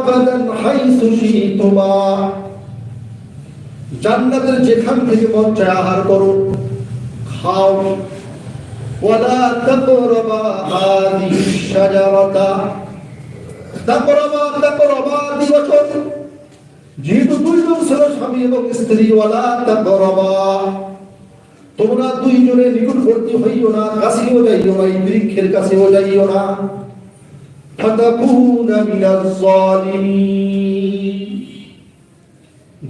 রগাদান হাইসু জান্নাতের যেখান থেকে আহার করো, খাও। স্ত্রী তোমরা দুইজনে নিকটবর্তী হইও না, কাছেও যাইও না, এই বৃক্ষের কাছেও যাইও না। ফাতাকুনা মিনাজ জালিমিন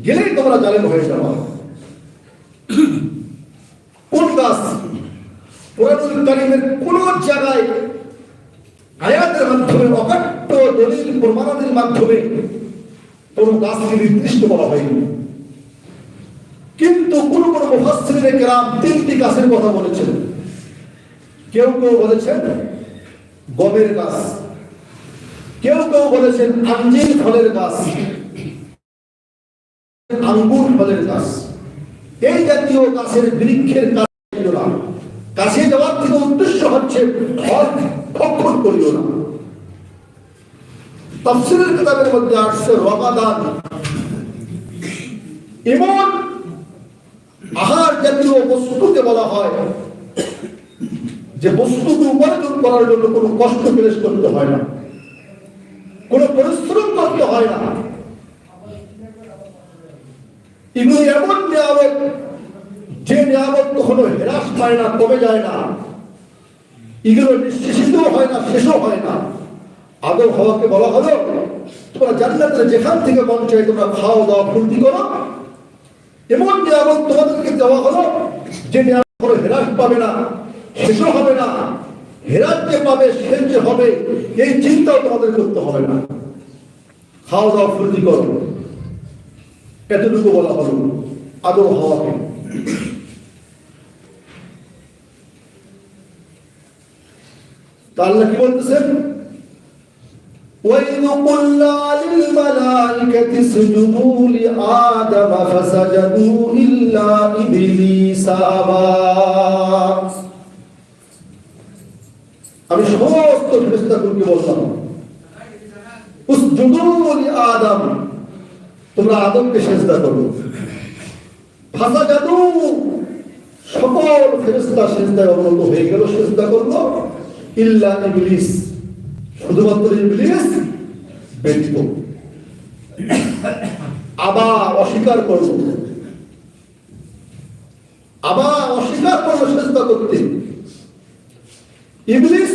গেলেই তোমরা জালেম হয়ে কোন গাছ কোরআনুল কোন জায়গায় আয়াতের মাধ্যমে অকাট্য দলিল মাধ্যমে কোন গাছকে নির্দিষ্ট করা হয়নি। কিন্তু কোন কোন মুফাসসিরিনে কেরাম তিনটি গাছের কথা বলেছেন। কেউ কেউ বলেছেন, গমের গাছ কেউ কেউ বলেছেন আঞ্জির ফলের গাছ আঙ্গুর ফলের গাছ। এই জাতীয় গাছের বৃক্ষের কাছে যাওয়ার থেকে উদ্দেশ্য হচ্ছে ফল ভক্ষণ করিও না। তফসিলের কিতাবের মধ্যে আসছে রমাদান। এমন আহার জাতীয় বস্তুকে বলা হয়, যে বস্তুকে উপার্জন করার জন্য কোনো কষ্ট ক্লেশ করতে হয় না। কোনো পরিশ্রম করতে হয় না। এগুলো এমন নিয়ামত, যে নিয়ামত কখনো হ্রাস পায় না, কমে যায় না। এগুলো নিঃশেষিতও হয় না, শেষও হয় না। আদম হওয়াকে বলা হলো, তোমরা জান্নাতের যেখান থেকে মন চাই তোমরা খাওয়া দাওয়া ফুর্তি করো। এমন নিয়ামত তোমাদেরকে দেওয়া হলো, যে নিয়ামত কোনো হ্রাস পাবে না, শেষও হবে না। হেরাত যে পাবে শেষ যে হবে এই চিন্তাও তোমাদের করতে হবে না খাওয়া দাওয়া ফুর্তি করো এতটুকু বলা হলো আদর হওয়াকে তা আল্লাহ কি বলতেছেন وإذ قلنا للملائكة اسجدوا لآدم فسجدوا إلا إبليس أبى আমি সমস্ত ফেরেশতাদেরকে বললাম লিআদম তোমরা আদমকে সেজদা করো। ফাসা জাদু, সকল ফেরেশতা সেজদায় অবনত হয়ে গেল, সেজদা করল। ইল্লা ইবলিস, শুধুমাত্র ইবলিস ব্যতীত। আবার অস্বীকার করল। আবার অস্বীকার করল সেজদা করতে। ইবলিস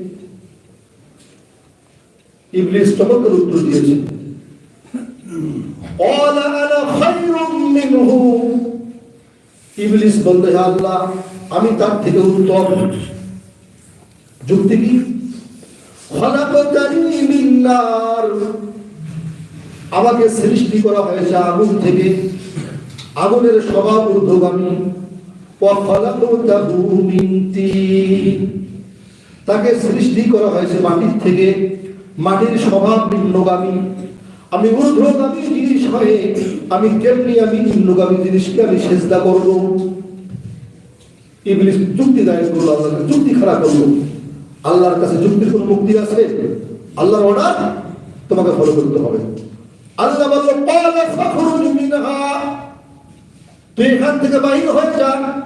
ইবলিস চমৎকার উত্তর দিয়েছে। ইবলিস বলতে আল্লাহ, আমি তার থেকে উত্তম। যুক্তি কি? আমাকে সৃষ্টি করা হয়েছে আগুন থেকে। আগুনের স্বভাব ঊর্ধ্বগামী। তাকে সৃষ্টি করা হয়েছে মাটির থেকে। মাটির স্বভাব নিম্নগামী আমি ঊর্ধ্বগামী জিনিস হয়ে আমি কেমনি আমি নিম্নগামী জিনিসকে আমি সেজদা করব। ইবলিস যুক্তি দায়ের করল আল্লাহর যুক্তি খারাপ করল। আল্লাহর কাছে যুক্তির কোনো মুক্তি আছে? আল্লাহর অর্ডার তোমাকে ফলো করতে হবে। আল্লাহ বলল ক্বালা ফাখরুজ মিনহা। তুই এখান থেকে বাইর হয়ে যা।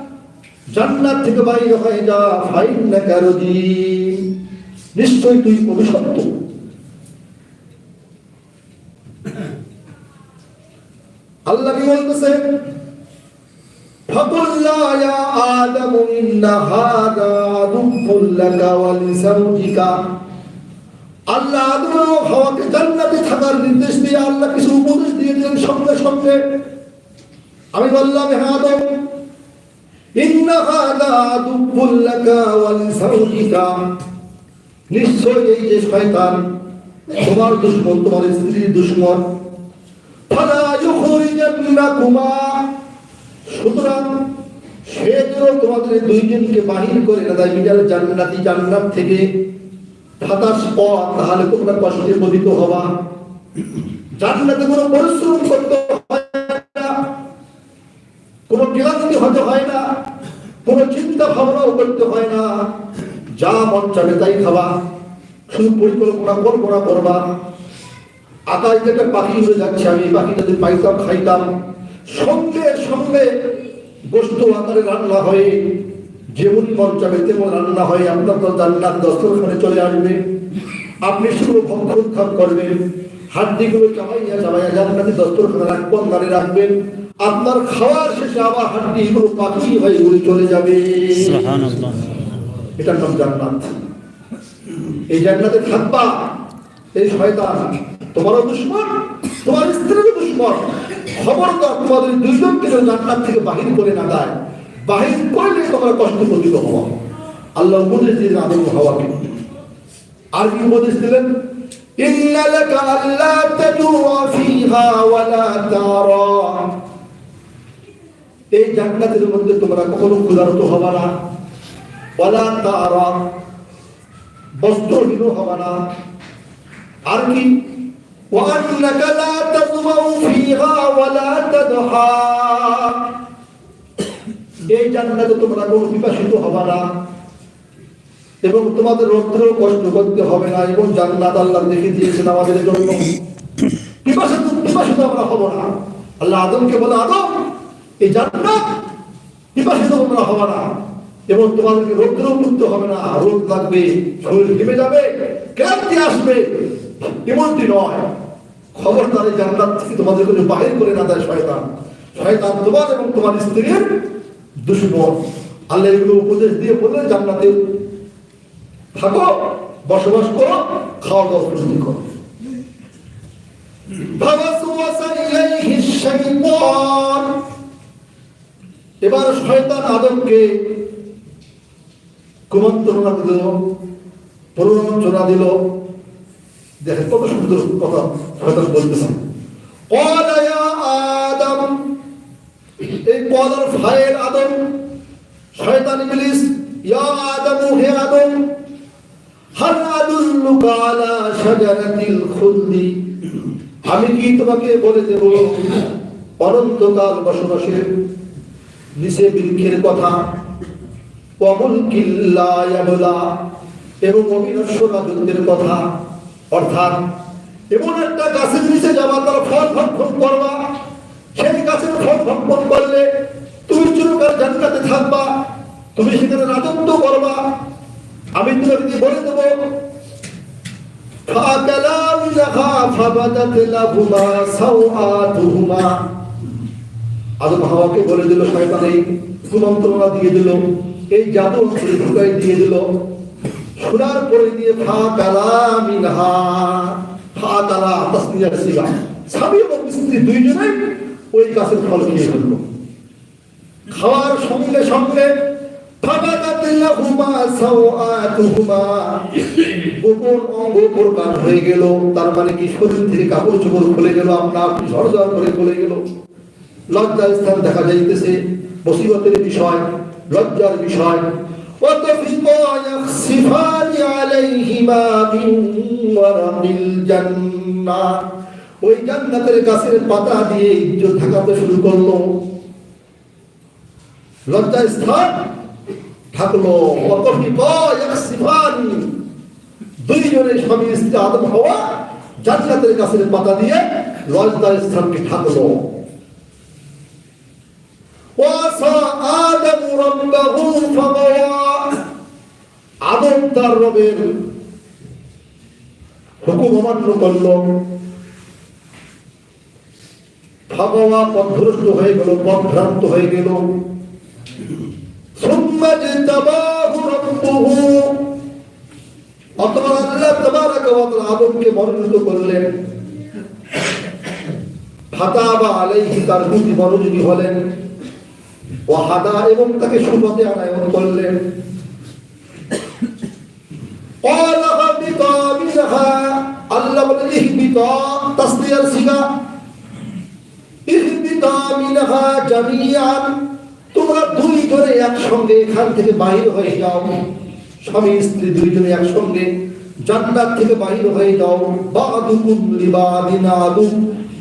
জান্নাত থেকে বাইর হয়ে যা। ফাইন্নাকা রাজিম নিশ্চয় তুই অভিশপ্ত। আল্লাহ কি বলতেছেন فقلنا يا آدم إن هذا عدو لك ولزوجك আল্লাহ আদম এবং হাওয়াকে জান্নাতে থাকার নির্দেশ দিয়ে আল্লাহ কিছু উপদেশ দিয়ে দিলেন সঙ্গে সঙ্গে আমি বললাম হ্যাঁ আদম ইন্ন হাদা আদুব্বুল লাকা ওয়ালিজাওজিকা নিশ্চয় এই যে শয়তান তোমার দুশ্মন তোমার স্ত্রীর দুশ্মন ফালা ইউখরিজান্নাকুমা সুতরাং সে যেন তোমাদের দুইজনকে বাহির করে না দেয় মিনাল জান্নাতি জান্নাত থেকে ফাতাস পথ, তাহলে তোমরা কষ্টে পতিত হবা। জান্নাতে কোনো পরিশ্রম করতে হয় না, কোনো ক্লান্তি হতে হয় না, কোনো চিন্তা ভাবনাও করতে হয় না। যা মন চাবে তাই খাবা শুধু পরিকল্পনা কল্পনা করবা। আকাশ থেকে পাখি উড়ে যাচ্ছে আমি পাখিটা যদি পাইতাম খাইতাম। সঙ্গে সঙ্গে গোস্ত আকারে রান্না হয়ে। যেমন মন চাবে তেমন রান্না হয়ে। আপনার তো জান্নাত দস্তরখানে চলে আসবে। আপনি শুধু ভক্ষণ করবেন। হাড্ডিগুলো চাবাইয়া চাবাইয়া জান্নাতে দস্তরখানে রাখবেন দাঁড়িয়ে রাখবেন। আপনার খাওয়ার শেষে আবার হাড্ডিগুলো পাখি হয়ে উড়ে চলে যাবে। এটার নাম জান্নাত। এই জান্নাতে থাকবা। এই শয়তান তোমারও দুশ্মন তোমার স্ত্রীরও দুশ্মন খবরদার তোমাদের দুইজনকে যেন জান্নাত থেকে বাহির করে না দেয় বাহির করলে তোমরা কষ্ট পতিত হওয়া আল্লাহ উপদেশ দিলেন আদম হওয়াকে আর কি উপদেশ দিলেন إن لك ألا تجوع فيها ولا ترى এই জান্নাতের মধ্যে তোমরা কখনো ক্ষুধার্ত হবা না ওয়ালা তারা বস্ত্রহীন হবা না আর কি وأنك لا تظمأ فيها ولا تضحى এই জান্নাতে তোমরা কোনো বিপাসিত হবা না এবং তোমাদের রৌদ্রেও কষ্ট করতে হবে না এবং জান্নাত আল্লাহ দেখে দিয়েছেন আমাদের জন্য পিপাসিত পিপাসিত আমরা হব না আল্লাহ আদমকে বলে আদম এই জান্নাত পিপাসিত আমরা হব না এবং তোমাদেরকে রৌদ্রেও করতে হবে না রোদ লাগবে শরীর ঘেমে যাবে ক্লান্তি আসবে ইমানটি নয়। খবরদারে জান্নাত থেকে তোমাদের কোনো বাহির করে না দেয় শয়তান। শয়তান তোমার এবং তোমার স্ত্রীর দুশ্মন। আল্লাহ এগুলো উপদেশ দিয়ে জান্নাতে থাকো, বসবাস করো খাওয়া দাওয়া প্রস্তুতি করো। এবার শয়তান আদমকে কুমন্ত্রণা দিল প্ররোচনা দিল। দেখেন, কত সুন্দর কথা হয়তো বলতেছেন কদায়া আদম, এই কদার ফায়ের আদম, শয়তান ইবলিস, ইয়া আদম হে আদম হাল আদুল্লুকা আলা শাজারাতিল খুলদি। আমি কি তোমাকে বলে দেব? অনন্তকাল বসবাসের নিচে বৃক্ষের কথা। কমল কিল্লা এবং অবিনশ্বর কথা। অর্থাৎ এমন একটা গাছের নিচে যাবা তার ফল ভক্ষণ করবা, সেই গাছের ফল ভক্ষণ করলে তুমি চিরকাল জানকাতে থাকবা, তুমি সেখানে রাজত্ব করবা। আমি তোমাকে বলে দেবো আদম বলে দিয়ে দিল, এই জাদু দিয়ে দিল। শোনার পরে দিয়ে মিনহা ওই গাছের ফল খেয়ে ফেলল। খাওয়ার সঙ্গে সঙ্গে গোপন হয়ে গেল। তার মানে কি? শরীর থেকে কাপড় চোপড় খুলে গেল আপনা আপনি ঝরঝর করে খুলে গেল। লজ্জার স্থান দেখা যাইতেছে। মুসিবতের বিষয়, লজ্জার বিষয় وتفقا يخسفان عليهما من ورق الجنة ওই জান্নাতের গাছের পাতা দিয়ে ইজ্জত থাকাতে শুরু করলো লজ্জার স্থান থাকলো وتفقا يخسفان দুইজনে স্বামী স্ত্রী আদম হওয়া জান্নাতের গাছের পাতা দিয়ে লজ্জার স্থানকে থাকলো ওয়াস আদম রাব্বাহু ফাগাওয়া আদম তার রবের হুকুম অমান্য করল। পথভ্রষ্ট হয়ে গেল, পথভ্রান্ত হয়ে গেল। আদমকে মনোনীত করলেন। ফাতাবা আলাইহি তার প্রতি মনোযোগী হলেন। ওয়াহাদা এবং তাকে সুপথে আনায়ন করলেন। বললেন একসঙ্গে এখান থেকে বাহির হয়ে যাও। স্বামী একসঙ্গে জান্নাত থেকে বাহির হয়ে যাও। বাদুকুম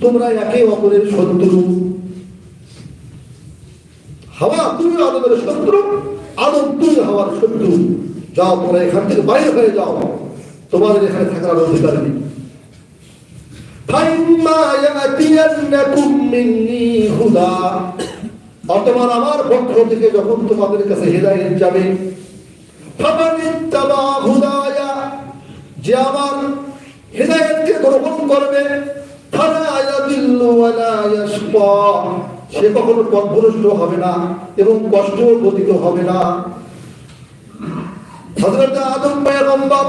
তোমরা একে অপরের শত্রু। হাওয়া তুমি আদমের শত্রু, আদম তুমি হাওয়ার শত্রু। যাও তোমরা এখান থেকে, বাইরে হয়ে যাও। তোমাদের এখানে থাকার অধিকার নেই। আমার পক্ষ থেকে যখন তোমাদের কাছে হেদায়েত যাবে যে আমার হেদায়েতকে গ্রহণ করবে সে কখনো পথভ্রষ্ট হবে না এবং কষ্ট পতিত হবে না। হযরত আদম পয়গম্বর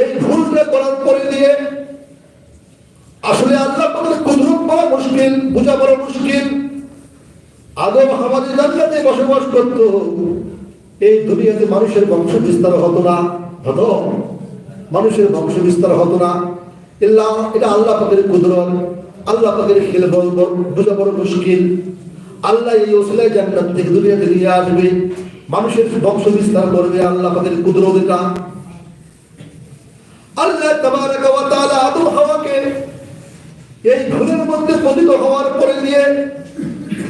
এই ভুলটা করার পরে দিয়ে আসলে আল্লাহ পাকের কুদরত বড় মুশকিল, বোঝা বড় মুশকিল। আদম আমাদের জান্নাতে বসবাস করত। এই দুনিয়াতে মানুষের বংশ বিস্তার হতো না। হতো? মানুষের বংশ বিস্তার হতো না। এটা আল্লাহ পাকের কুদরত। আল্লাহ পাকের খেল বল বোঝা বড় মুশকিল। আল্লাহ এই ওসিলায় জান্নাত থেকে দুনিয়াতে নিয়ে আসবে। মানুষের বংশ বিস্তার করবে আল্লাহ পাকের কুদরত আল্লাহ আদম এই ভুলের মধ্যে পতিত হওয়ার পরে দিয়ে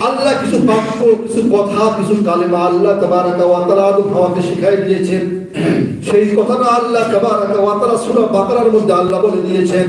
আল্লাহ কিছু বাক্য, কিছু কথা, কিছু কালেমা আল্লাহ আদম শিখাই দিয়েছেন। সেই কথাটা আল্লাহ তাবারাকা মধ্যে আল্লাহ বলে দিয়েছেন।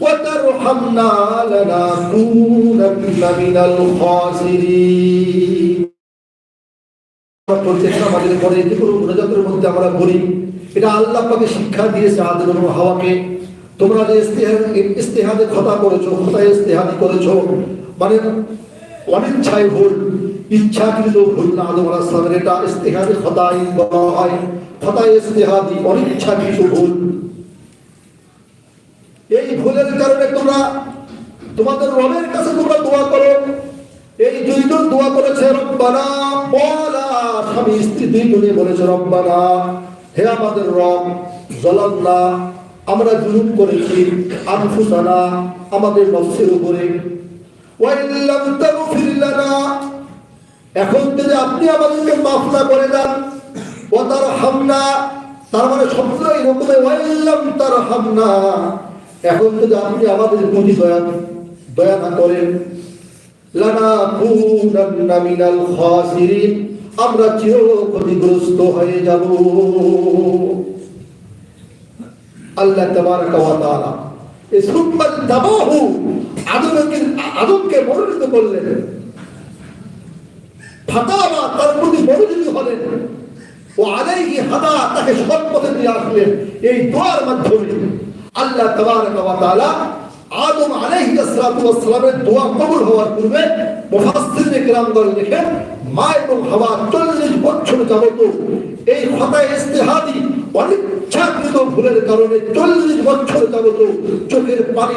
وترحمنا لنكونن من الخاسرين আমরা প্রত্যেকটা আমাদের পরে যে কোনো মোনাজাতের মধ্যে আমরা বলি এটা আল্লাহ পাকে শিক্ষা দিয়েছে আদম এবং হাওয়াকে তোমরা যে ইস্তেহাদ- ইস্তেহাদে খতা করেছো খতায় ইস্তেহাদি করেছো মানে অনিচ্ছায় ভুল ইচ্ছাকৃত ভুল না আদম আলাহ ইসলামের এটা ইস্তেহাদে খতাই বলা হয় খতায় ইস্তেহাদি অনিচ্ছাকৃত ভুল এই ভুলের কারণে তোমরা তোমাদের রবের কাছে তোমরা দোয়া করো। এই দুইজন দোয়া করেছে, রব্বানা, বলা স্বামী স্ত্রী দুইজনে বলেছে, রব্বানা, হে আমাদের রব, জলাল্লাহ, আমরা জুলুম করেছি, আনফুসানা, আমাদের নফসের উপরে। এখন যদি আপনি আমাদেরকে মাফ না করে দেন ও তার হামনা তার মানে শব্দ এরকম তার হামনা এখন যদি আপনি আমাদের প্রতি দয়া দয়া না করেন। লানাকুনান্না মিনাল খাসিরিন, আমরা চির ক্ষতিগ্রস্ত হয়ে যাব। আল্লাহ তাবারাকা ওয়া তাআলা এই সুম্মা তাবাহু আদমকে আদমকে মনোনীত করলেন। ফাতাবা তার প্রতি মনোযোগী হলেন। ও আলাইহি হাদা তাকে সৎ পথে নিয়ে আসলেন এই দোয়ার মাধ্যমে। আল্লাহ তাআলা আদম আলাইহি আসসালাতু ওয়াস সালামের দোয়া কবুল হওয়ার পূর্বে মুফাসসিরিনে কিরামগণ লিখেন, মা এবং হাওয়া 40 বছর যাবত এই খতায় ইস্তেহাদি অনিচ্ছাকৃত ভুলের কারণে 40 বছর যাবত চোখের পানি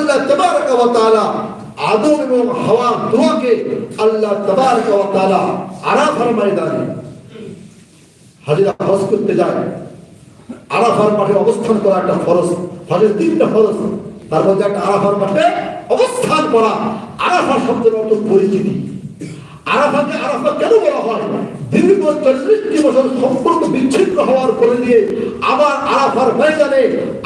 আল্লাহ তাবারাকা ওয়া আদম এবং হাওয়ার দোয়াকে আল্লাহ তাবারাকা ওয়া তাআলা হাজিরা হজ করতে যায়। আরাফার মাঠে অবস্থান করা একটা ফরজ। হজের তিনটা ফরজ। তার মধ্যে একটা আরাফার মাঠে অবস্থান করা আরাফা শব্দের অর্থ পরিচিতি। আরাফাকে আরাফা কেন বলা হয়? দীর্ঘ চল্লিশটি বছর সম্পর্ক বিচ্ছিন্ন হওয়ার পরে দিয়ে আবার আরাফার ময়দানে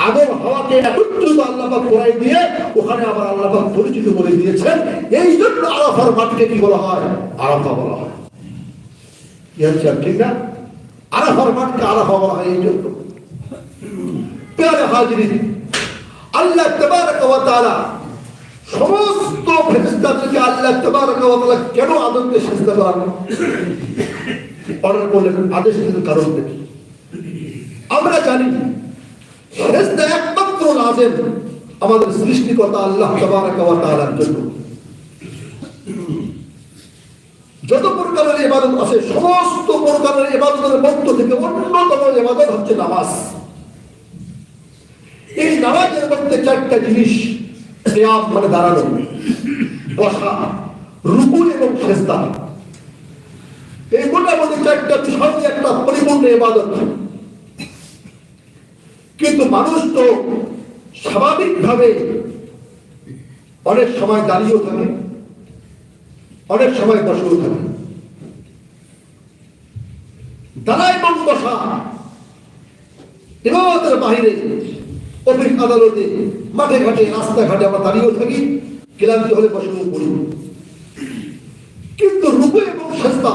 আদম হাওয়াকে একত্রিত আল্লাহ করাই দিয়ে ওখানে আবার আল্লাহ পরিচিত করে দিয়েছেন। এই জন্য আরাফার মাঠকে কি বলা হয়? আরাফা বলা হয়। কি হচ্ছে ঠিক না? আরাফার মাঠকে আরাফা বলা হয় এই জন্য। আল্লাহ তাআলা সমস্ত ফেরেশতাদেরকে আল্লাহ তাবারক ওয়া কেন আদমকে সিজদা করার অর্ডার করলেন আদেশ কারণ কি? আমরা জানি একমাত্র লাজেম আমাদের সৃষ্টিকর্তা আল্লাহ তাবারাক ওয়া জন্য। যত প্রকারের ইবাদত আছে, সমস্ত প্রকারের ইবাদতের মধ্য থেকে অন্যতম ইবাদত হচ্ছে নামাজ। এই নামাজের মধ্যে চারটা জিনিস কিয়াম মানে দাঁড়ানো। বসা রুকু এবং সেজদা। এই মোটামুটি চারটা বিষয় একটা পরিপূর্ণ ইবাদত। কিন্তু মানুষ তো স্বাভাবিকভাবে অনেক সময় দাঁড়িয়েও থাকে। অনেক সময় বসেও থাকে। দাঁড়ায় এবং বসা ইবাদতের বাহিরে অফিস আদালতে, মাঠে ঘাটে, রাস্তাঘাটে আমরা দাঁড়িয়েও থাকি, ক্লান্তি হলে বসেও পড়ি কিন্তু রূপে এবং সস্তা,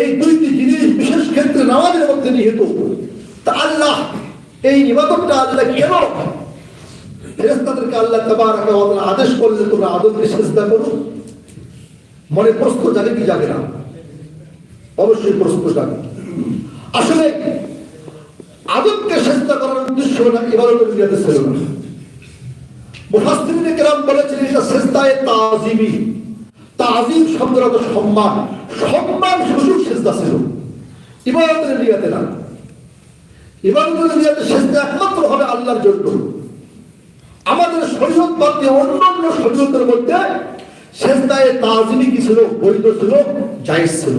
এই দুইটি জিনিস বিশেষ ক্ষেত্রে নামাজের মধ্যে নিহিত। তা আল্লাহ, এই ইবাদতটা আল্লাহ কেন? ফেরেস্তাদেরকে আল্লাহ তাবারাক আদেশ করলে তোমরা আদমকে সেজদা করো। মনে প্রশ্ন জাগে কি জাগে না? অবশ্যই প্রশ্ন জাগে। আসলে আদমকে সেজদা করার উদ্দেশ্য না ইবাদতের ছিল না কেরাম বলেছেন এটা সেজদায়ে শব্দের অর্থ সম্মান। সম্মান সুযোগ সেজদা ছিল। ইবাদতের নিয়াতে না। ইবাদতের নিয়াতে সেজদা একমাত্র হবে আল্লাহর জন্য। আমাদের শরীয়ত বাদ দিয়ে অন্যান্য শরীয়তের মধ্যে সেজদায়ে তাজিমি কি ছিল? বৈধ ছিল? জায়েজ ছিল।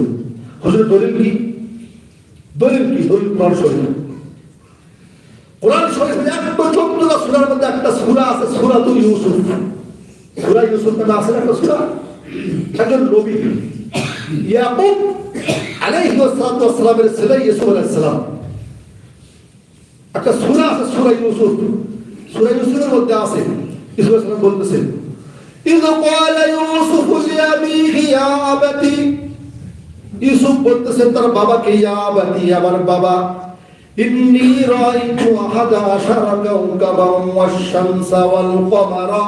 হুজুর, দলিল কি? দলিল কি? দলিল কোরআন শরীফ। কোরআন শরীফের একটা চোদ্দটা সূরার মধ্যে একটা সূরা আছে সূরা তো ইউসুফ। সূরা ইউসুফ নামে আছে একটা সূরা? একজন নবী। ইয়াকুব আলাইহি ওয়াসসালামের ছেলে ইউসুফ আলাইহিস সালাম। একটা সূরা আছে, সূরা ইউসুফ। সূরা ইউসুফের মধ্যে আছে। ইউসুফ আলাইহিস সালাম বলতেছেন إذ قال يوسف لأبيه يا أبتي ইউসুফ বলতেছেন তার বাবাকে ইয়া আবাতি আমার বাবা ইন্নী রাআইতু আহাদা আশারা কাওকাবান ওয়াশ-শামসা ওয়াল কমারা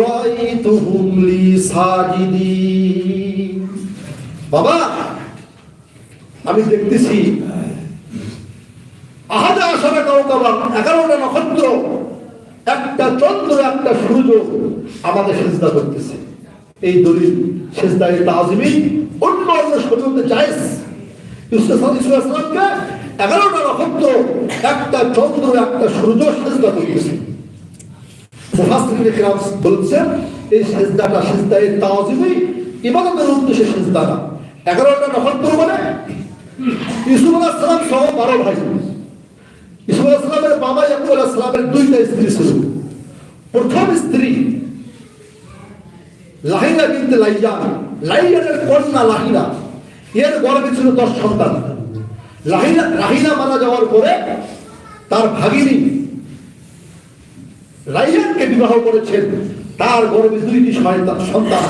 রাআইতুহুম লি সাজিদিন বাবা আমি দেখতেছি আহাদা আশারা কাওকাবান 11টা নক্ষত্র একটা চন্দ্র, একটা সূর্য আমাকে সেজদা করতেছে। এই দলিল সেজদায় তাজিমি, অন্য অন্য শরীয়তে জায়েজ। এগারোটা নক্ষত্র, একটা চন্দ্র, একটা সূর্য সেজদা করতেছে। বলছেন এই সেজদাটা সেজদায় তাজিমি উদ্দেশ্যে সেজদা না। এগারোটা নক্ষত্র মানে ইউসুফ আলাইহিস সালাম সহ বারো ভাই। আসলামের বাবা ইয়াকুব দুইটা স্ত্রী ছিল। প্রথম স্ত্রী লাহিনা লাইয়ান লাইয়ানের কন্যা লাহিনা। এর ছিল দশ সন্তান। লাহিনা লাহিনা মারা যাওয়ার পরে তার ভাগিনী লাইয়ানকে বিবাহ করেছেন। তার গর্ভে দুইটি সন্তান।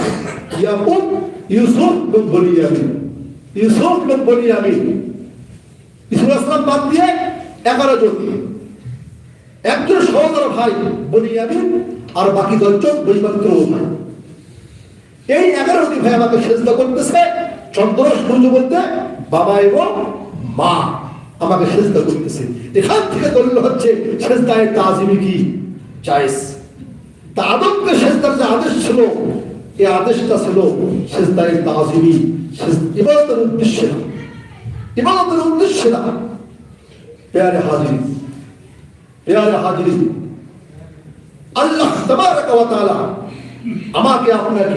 ইয়াকুব, ইউসুফ, এবং বনিয়ামিন। ইউসুফ এবং বনিয়ামিন। ইসুফ আসলাম বাদ দিয়ে এগারো জন। একজন সহোদর ভাই বনিয়ামিন, আর বাকি দশজন বৈমাত্র ভাই এই এগারোটি ভাই আমাকে সেজদা করতেছে, চন্দ্র সূর্য বলতে বাবা এবং মা আমাকে সেজদা করতেছে। এখান থেকে দলিল হচ্ছে, সেজদায় তাজিমি কি? চাইস তা আদমকে সেজদার যে আদেশ ছিল এই আদেশটা ছিল সেজদায় তাজিমি ইবাদতের উদ্দেশ্যে না। ইবাদতের উদ্দেশ্যে না। প্যারে হাজিরি প্যারে হাজিরি। আল্লাহ আমাকে আপনাকে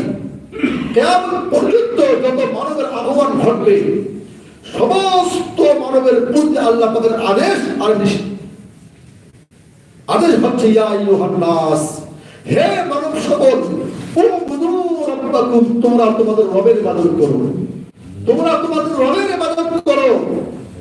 পর্যন্ত যত মানবের আগমন ঘটবে, সমস্ত মানবের প্রতি আল্লাহ পাকের আদেশ আর আদেশ হচ্ছে হে মানব সকল তোমরা তোমাদের রবের ইবাদত করো। তোমরা তোমাদের রবের ইবাদত করো।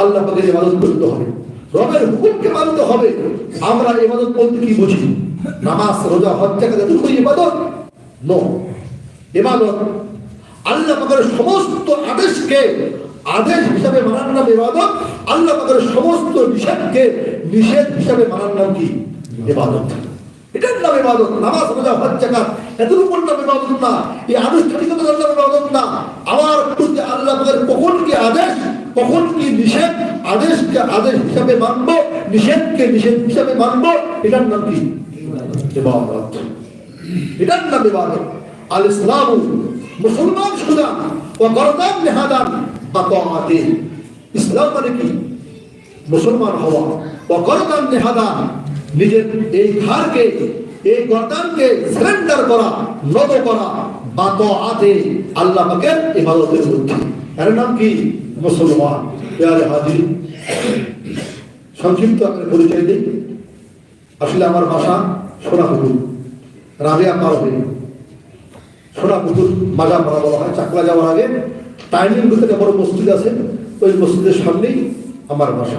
আল্লাহ পাকের ইবাদত করতে হবে। রবের হুকুমকে মানতে হবে। আমরা ইবাদত বলতে কি বুঝি? নামাজ, রোজা, হজ জাকাত এগুলো ইবাদত? নো ইবাদত আল্লাহ পাকের সমস্ত আদেশকে, আদেশ হিসাবে মানার নাম ইবাদত। আল্লাহ পাকের সমস্ত নিষেধকে নিষেধ হিসাবে মানার নাম কি? ইবাদত। এটার নাম ইবাদত। নামাজ, রোজা, হজ জাকাত এতটুকু নাম ইবাদত না। এই আনুষ্ঠানিকতার নাম আমার প্রতি আল্লাহ পাকের কখন কি আদেশ কখন কি নিষেধ? আদেশকে আদেশ হিসাবে মানবো? নিষেধকে নিষেধ হিসাবে মানবো? এটার নাম কি? এটার নাম ইবাদত আল ইসলাম মুসলমান সুদান ও গরদান নেহাদান আতাআতে ইসলাম মানে কি? মুসলমান হওয়া। ও গরদান নেহাদান নিজের এই ঘাড়কে, এই গরদানকে সারেন্ডার করা নত করা, বাতাআতে, আল্লাহ পাকের ইবাদতের মধ্যে। এর নাম কি? মুসলমান। হাজির। সংক্ষিপ্ত আপনার পরিচয় দিই আসলে আমার বাসা সোনাপুকুর, রাবিয়া পার হয়ে সোনাপুকুর মাজা মারা বলা হয়। চাকলা যাওয়ার আগে টাইমিং থেকে বড় মসজিদ আছে। ওই মসজিদের সামনেই আমার বাসা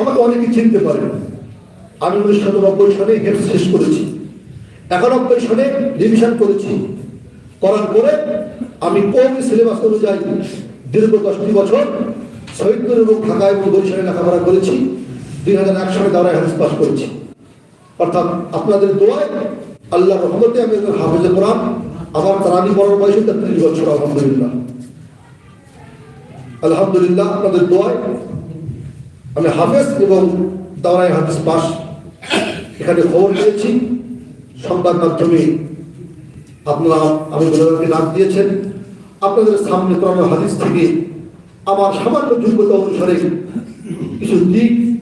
আমাকে অনেকে চিনতে পারে আমি উনিশশো নব্বই সালে হেড শেষ করেছি। একানব্বই সালে রিভিশন করেছি। করার পরে আমি কৌমি সিলেবাস অনুযায়ী দীর্ঘ দশটি বছর শহীদপুর এবং ঢাকা এবং বরিশালে লেখাপড়া করেছি। দুই হাজার এক সালে দাওরায় হাদিস পাস করেছি। অর্থাৎ আপনাদের দোয়ায় আল্লাহ রহমতে আমি একজন হাফেজে কোরআন, আমার তারানি বড় বয়সে তেত্রিশ বছর, আলহামদুলিল্লাহ। আলহামদুলিল্লাহ, আপনাদের দোয়ায় আমি হাফেজ এবং দাওরায় হাদিস পাস এখানে খবর পেয়েছি সংবাদ মাধ্যমে আপনারা আমি গুণাগারকে নাম দিয়েছেন। আপনাদের সামনে কোরআন হাদিস থেকে আমার সামান্য যোগ্যতা অনুসারে কিছু দিক